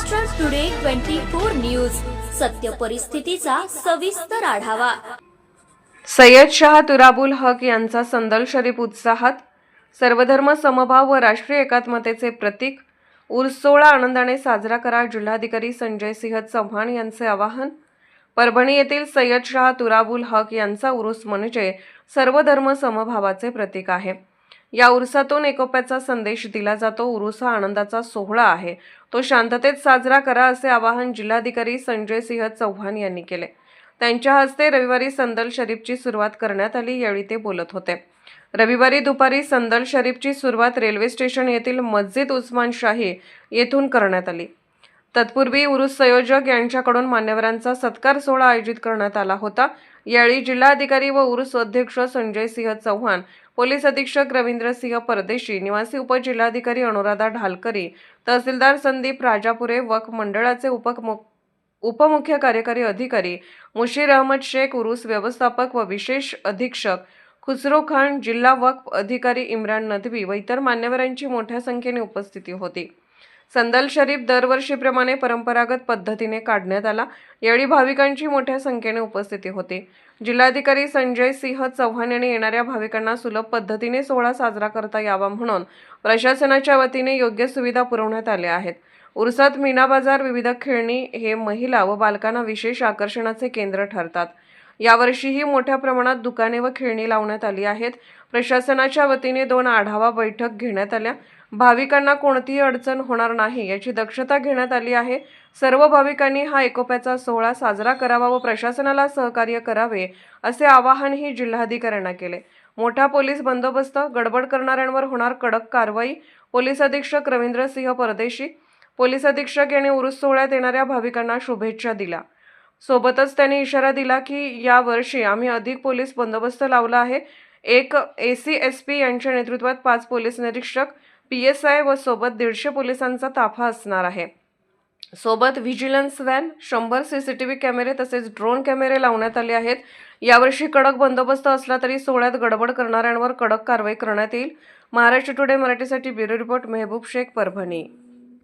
Maharashtra today twenty four news सत्य परिस्थितीचा सविस्तर आढावा. सय्यद शाह तुराबुल हक यांचा संदल शरीफ उत्साहात सर्वधर्म समभाव व राष्ट्रीय एकात्मतेचे प्रतीक उर्स सोहळा आनंदाने साजरा करा जिल्हाधिकारी संजय सिंह चव्हाण यांचे आवाहन परभणी येथील सय्यद शाह तुराबुल हक यांचा उरूस म्हणजे सर्वधर्म समभावाचे प्रतीक आहे. या उरसातून एकोप्याचा संदेश दिला जातो. उरुस हा आनंदाचा सोहळा आहे. तो शांततेत साजरा करा असे आवाहन जिल्हाधिकारी संजय सिंह चव्हाण यांनी केले. त्यांच्या हस्ते रविवारी संदल शरीफची सुरुवात करण्यात आली. यावेळी ते बोलत होते. रविवारी दुपारी संदल शरीफची सुरुवात रेल्वे स्टेशन येथील मस्जिद उस्मान शाही येथून करण्यात आली. तत्पूर्वी उरुस संयोजक यांच्याकडून मान्यवरांचा सत्कार सोहळा आयोजित करण्यात आला होता. यावेळी जिल्हाधिकारी व उरुस अध्यक्ष संजय सिंह चव्हाण पोलीस अधीक्षक रवींद्र सिंह परदेशी निवासी उपजिल्हाधिकारी अनुराधा ढालकरी तहसीलदार संदीप राजापुरे वक्फ मंडळाचे उपमु उपमुख्य कार्यकारी अधिकारी मुशीर अहमद शेख उरुस व्यवस्थापक व विशेष अधीक्षक खुसरो खान जिल्हा वक्फ अधिकारी इम्रान नदवी व इतर मान्यवरांची मोठ्या संख्येने उपस्थिती होती. संदल शरीफ दरवर्षीप्रमाणे परंपरागत पद्धतीने काढण्यात आला. यावेळी भाविकांची मोठ्या संख्येने उपस्थिती होती. जिल्हाधिकारी संजय सिंह चव्हाण यांनी येणाऱ्या भाविकांना सुलभ पद्धतीने सोहळा साजरा करता यावा म्हणून प्रशासनाच्या वतीने योग्य सुविधा पुरवण्यात आल्या आहेत. उरसात मीना बाजार विविध खेळणी हे महिला व बालकांना विशेष आकर्षणाचे केंद्र ठरतात. यावर्षीही मोठ्या प्रमाणात दुकाने व खेळणी लावण्यात आली आहेत. प्रशासनाच्या वतीने दोन आढावा बैठक घेण्यात आल्या. भाविकांना कोणतीही अडचण होणार नाही याची दक्षता घेण्यात आली आहे. सर्व भाविकांनी हा एकोप्याचा सोहळा साजरा करावा व प्रशासनाला सहकार्य करावे असे आवाहनही जिल्हाधिकाऱ्यांना केले. मोठा पोलीस बंदोबस्त गडबड करणाऱ्यांवर होणार कडक कारवाई पोलीस अधीक्षक रवींद्र सिंह परदेशी पोलीस अधीक्षक यांनी उरुस सोहळ्यात येणाऱ्या भाविकांना शुभेच्छा दिल्या. सोबतच त्यांनी इशारा दिला की या वर्षी आम्ही अधिक पोलीस बंदोबस्त लावला आहे. एक ए सी एस पी यांच्या नेतृत्वात पाच पोलीस निरीक्षक पी एस आय व सोबत दीडशे पोलिसांचा ताफा असणार आहे. सोबत व्हिजिलन्स व्हॅन शंभर सी सी टी व्ही कॅमेरे तसेच ड्रोन कॅमेरे लावण्यात आले आहेत. यावर्षी कडक बंदोबस्त असला तरी सोहळ्यात गडबड करणाऱ्यांवर कडक कारवाई करण्यात येईल. महाराष्ट्र टुडे मराठीसाठी ब्युरो रिपोर्ट मेहबूब शेख परभणी.